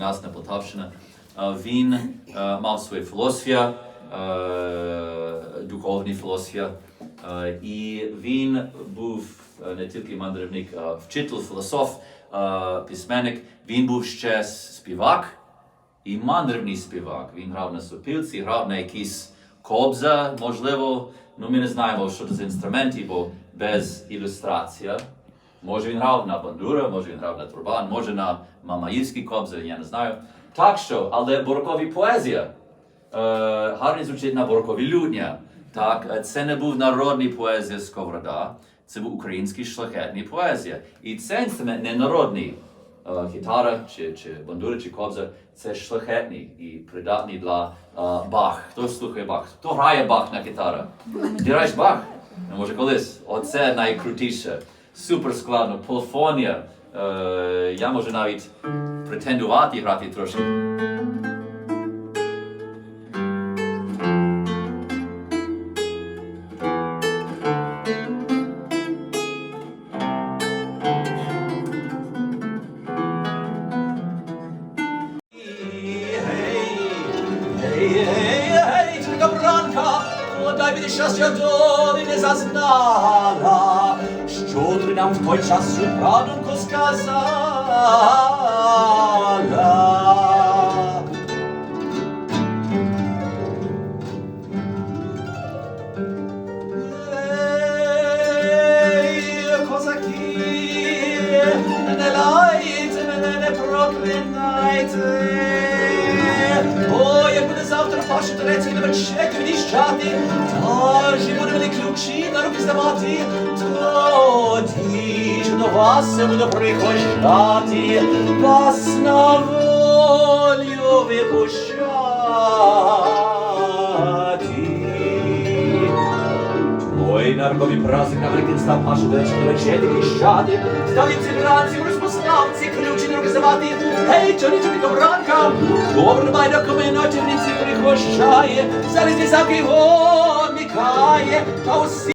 нас на Полтавщина. Він мав свою філософію, духовні філософія. Е, І він був не тільки мандрівник, а вчитель, філософ, письменник. Він був ще співак і мандрівний співак. Він грав на сопілці, грав на якісь кобза, можливо. Ну, ми не знаємо, що це за інструменти, бо без ілюстрації. Може він грав на бандура, може він грав на турбан, може на мамаївські кобзи, я не знаю. Так що, але борокові поезія е, гарно звучить на борокові людня. Так, е, це не був народний поезія Сковорода, це був український шляхетний поезія. І це інструмент не народний. Е, гітара чи, чи бандура, чи кобза це шляхетний і придатний для е, Бах. Хто слухає Бах? Хто грає Бах на гітару? Ти граєш Бах? Ну, може колись. Оце найкрутіше. Супер складно. Полфонія. Е, я можу навіть претендувати грати трошки. Дай мені щастя долі не зазнала, що нам в той час цю правдунку сказала. Ей, козаки, не лайте мене, не проклинайте. О, як буде завтра паші турецький на вечек відіщати, та ж і буде мені ключі на руки здавати, вас буду приходжати, вас на волю випущати. Ой, наркові праздник на великий став пашу до речі, до вечері піщати. Столиці вранці, в розпоставці, ключі не руки. Гей, чорні чорні добранка, добре май до коми ночівниці прихощає, залізні замки його мікає, та усі